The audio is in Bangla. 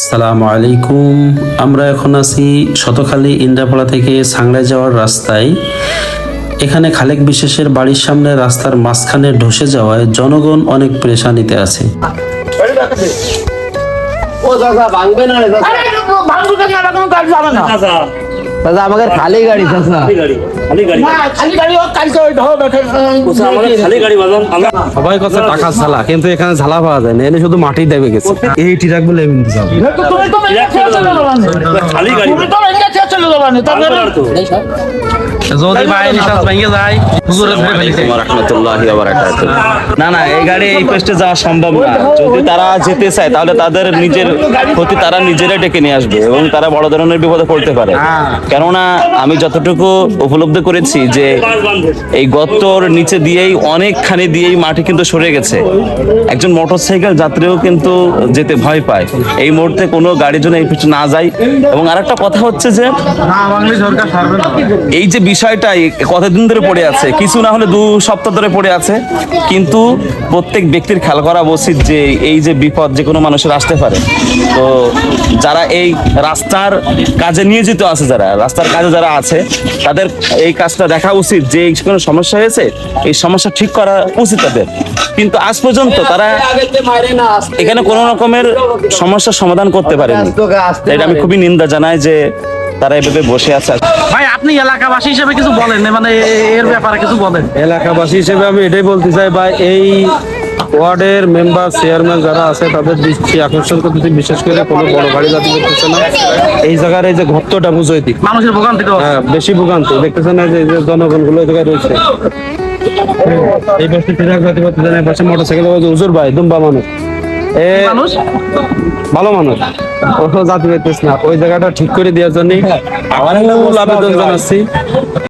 আসসালামু আলাইকুম। আমরা এখন আছি শতখালী ইন্দ্রাপাড়া থেকে সাংড়ায় যাওয়ার রাস্তায়। এখানে খালেক বিশেষের বাড়ির সামনে রাস্তার মাঝখানে ধসে যাওয়ায় জনগণ অনেক পেরেশানিতে আছে। ও দাদা ভাঙবে না রে দাদা আমাদের খালি গাড়ি আমরা সবাই কথা টাকা ঝালা কিন্তু এখানে ঝালা পাওয়া যায় না এনে শুধু মাটি দেবে গেছে এই টিরাক বলে এমনি। খালি গাড়ি যাবে না যদি ভেঙে যায় ধরে ফেলিছে না না এই গাড়ি এই পেস্টে যাওয়া সম্ভব না। যদি তারা যেতে চায় তাহলে তাদের নিজের ক্ষতি তারা নিজেরাই ডেকে নিয়ে আসবে এবং তারা বড় ধরনের বিপদে পড়তে পারে। কেননা আমি যতটুকু উপলব্ধি করেছি যে এই গর্তর নিচে দিয়েই অনেকখানি দিয়েই মাটি কিন্তু সরে গেছে। একজন মোটরসাইকেল যাত্রীও কিন্তু যেতে ভয় পায়। এই মুহূর্তে কোনো গাড়ির জন্য এই পিছু না যায়। এবং আরেকটা কথা হচ্ছে যে এই যে বিষয়টা কতদিন ধরে পড়ে আছে? কিছু না হলে দু সপ্তাহ ধরে পড়ে আছে। কিন্তু প্রত্যেক ব্যক্তির খেয়াল করা উচিত যে এই যে বিপদ যে কোনো মানুষের আসতে পারে। তো যারা এই রাস্তার কাজে নিয়োজিত আছে যারা রাস্তার কাজে যারা আছে তাদের এই কাজটা দেখা উচিত যে এই কোনো সমস্যা হয়েছে এই সমস্যা ঠিক করা উচিত তাদের। কিন্তু আজ পর্যন্ত তারা এখানে কোনো রকমের সমস্যার সমাধান করতে পারেনি। এটা আমি খুবই নিন্দা জানাই যে তারা এভাবে বসে আছে। ভাই আপনি এলাকাবাসী হিসেবে কিছু বলেন মানে এর ব্যাপারে কিছু বলেন। এলাকাবাসী হিসেবে আমি এটাই বলতে চাই ভাই এই ওয়ার্ডের মেম্বার চেয়ারম্যান যারা আছে তাদের দৃষ্টি আকর্ষণ করতেছে বিশেষ করে কোনো বড় গাড়ি জাতি করতেছে না। এই জায়গার এই যে ঘত্তটা বুঝোই দিক মানুষের ভোগান্তি তো। হ্যাঁ বেশি ভোগান্তি। দেখতেছেন না যে এই যে জনগণগুলো এই জায়গায় রয়েছে। এই পাশে ট্রাক জাতি করতেছে না পাশে মোটরসাইকেল হুজুর ভাই দুম্বা মানুষ। মানুষ? ভালো মানুষ। ও জাতি পেতেছ না। ওই জায়গাটা ঠিক করে দেওয়ার জন্য আবার আবেদন জানাচ্ছি।